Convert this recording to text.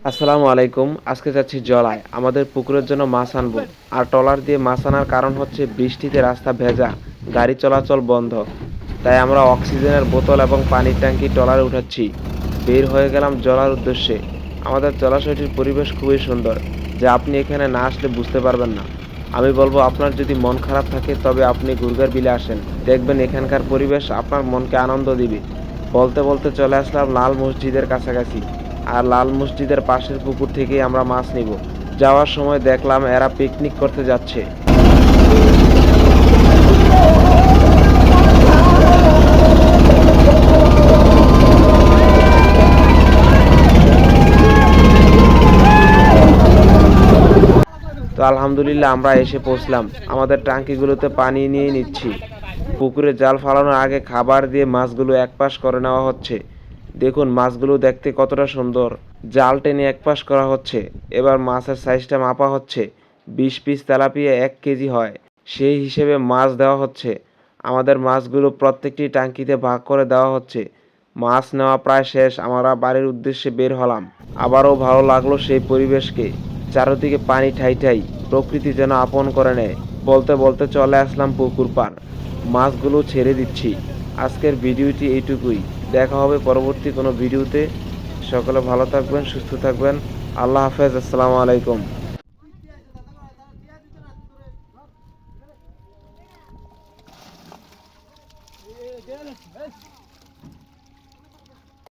আসসালামু আলাইকুম, আজকে যাচ্ছি জলায়। আমাদের পুকুরের জন্য মাছ আনব। আর ট্রলার দিয়ে মাছ আনার কারণ হচ্ছে বৃষ্টিতে রাস্তা ভেজা, গাড়ি চলাচল বন্ধ। তাই আমরা অক্সিজেনের বোতল এবং পানির ট্যাঙ্কি ট্রলারে উঠাচ্ছি। বের হয়ে গেলাম জলার উদ্দেশ্যে। আমাদের জলাশয়টির পরিবেশ খুবই সুন্দর, যা আপনি এখানে না আসলে বুঝতে পারবেন না। আমি বলব, আপনার যদি মন খারাপ থাকে, তবে আপনি গুরগার বিলে আসেন। দেখবেন এখানকার পরিবেশ আপনার মনকে আনন্দ দিবে। বলতে বলতে চলে আসলাম লাল মসজিদের কাছাকাছি। আর লাল মসজিদের পাশের পুকুর থেকেই আমরা মাছ নিব। যাওয়ার সময় দেখলাম এরা পিকনিক করতে যাচ্ছে। তো আলহামদুলিল্লাহ আমরা এসে পৌঁছলাম। আমাদের ট্যাঙ্কিগুলোতে পানি নিয়ে নিচ্ছি। পুকুরে জাল ফালানোর আগে খাবার দিয়ে মাছগুলো একপাশ করে নেওয়া হচ্ছে। দেখুন মাছগুলো দেখতে কতটা সুন্দর। জাল টেনে একপাশ করা হচ্ছে। এবার মাছের সাইজটা মাপা হচ্ছে। বিশ পিস তেলাপিয়া এক কেজি হয়। সেই হিসেবে মাছ দেওয়া হচ্ছে। আমাদের মাছগুলো প্রত্যেকটি ট্যাঙ্কিতে ভাগ করে দেওয়া হচ্ছে। মাছ নেওয়া প্রায় শেষ। আমরা বাড়ির উদ্দেশ্যে বের হলাম। আবারও ভালো লাগল সেই পরিবেশকে। চারদিকে পানি ঠাই ঠাই। প্রকৃতি যেন আপন করে নেয়। বলতে বলতে চলে আসলাম পুকুর পার মাছগুলো ছেড়ে দিচ্ছি। আজকের ভিডিওটি এইটুকুই। দেখা হবে পরবর্তী কোনো ভিডিওতে। সকলে ভালো থাকবেন সুস্থ থাকবেন। আল্লাহ হাফেজ আসসালামু আলাইকুম।